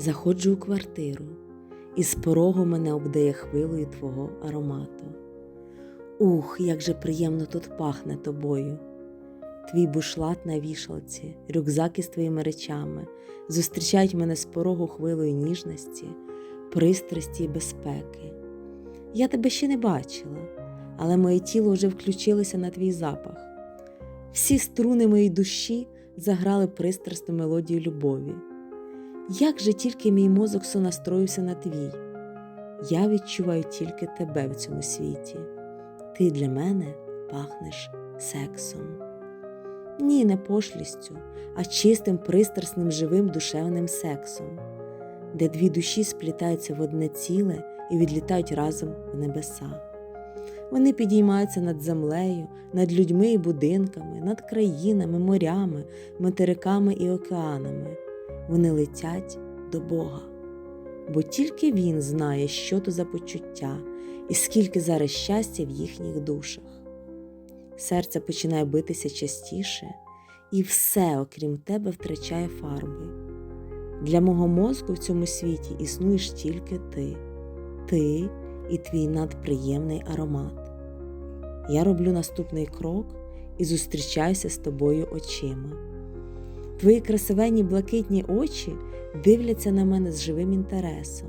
Заходжу у квартиру, і з порогу мене обдає хвилою твого аромату. Ух, як же приємно тут пахне тобою. Твій бушлат на вішалці, рюкзак із твоїми речами зустрічають мене з порогу хвилою ніжності, пристрасті і безпеки. Я тебе ще не бачила, але моє тіло вже включилося на твій запах. Всі струни моєї душі заграли пристрасну мелодію любові. Як же тільки мій мозок сонастроївся на твій, я відчуваю тільки тебе в цьому світі. Ти для мене пахнеш сексом. Ні, не пошлістю, а чистим, пристрасним, живим душевним сексом, де дві душі сплітаються в одне ціле і відлітають разом в небеса. Вони підіймаються над землею, над людьми і будинками, над країнами, морями, материками і океанами. Вони летять до Бога. Бо тільки Він знає, що то за почуття і скільки зараз щастя в їхніх душах. Серце починає битися частіше, і все, окрім тебе, втрачає фарби. Для мого мозку в цьому світі існуєш тільки ти, ти і твій надприємний аромат. Я роблю наступний крок і зустрічаюся з тобою очима. Твої красивенні блакитні очі дивляться на мене з живим інтересом.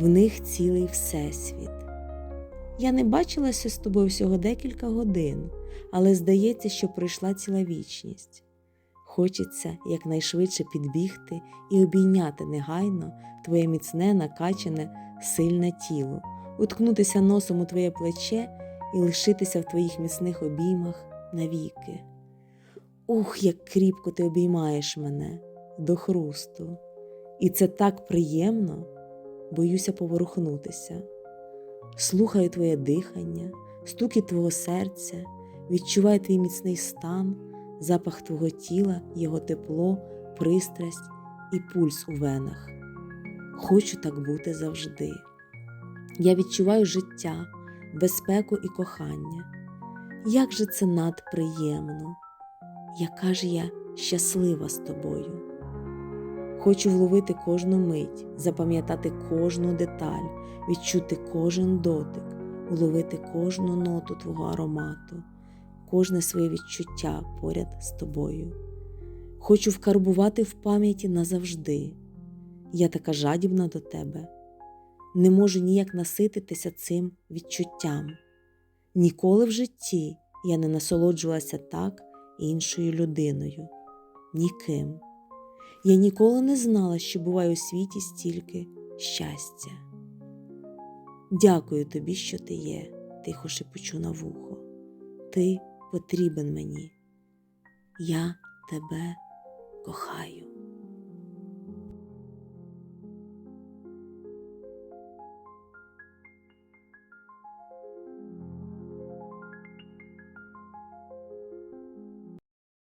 В них цілий всесвіт. Я не бачилася з тобою всього декілька годин, але здається, що пройшла ціла вічність. Хочеться якнайшвидше підбігти і обійняти негайно твоє міцне, накачане, сильне тіло, уткнутися носом у твоє плече і лишитися в твоїх міцних обіймах навіки. Ух, як кріпко ти обіймаєш мене до хрусту. І це так приємно, боюся поворухнутися. Слухаю твоє дихання, стуки твого серця, відчуваю твій міцний стан, запах твого тіла, його тепло, пристрасть і пульс у венах. Хочу так бути завжди. Я відчуваю життя, безпеку і кохання. Як же це надприємно! Яка ж я щаслива з тобою. Хочу вловити кожну мить, запам'ятати кожну деталь, відчути кожен дотик, уловити кожну ноту твого аромату, кожне своє відчуття поряд з тобою. Хочу вкарбувати в пам'яті назавжди. Я така жадібна до тебе, не можу ніяк насититися цим відчуттям. Ніколи в житті я не насолоджувалася так іншою людиною, ніким. Я ніколи не знала, що буває у світі стільки щастя. Дякую тобі, що ти є, тихо шепочу на вухо. Ти потрібен мені. Я тебе кохаю.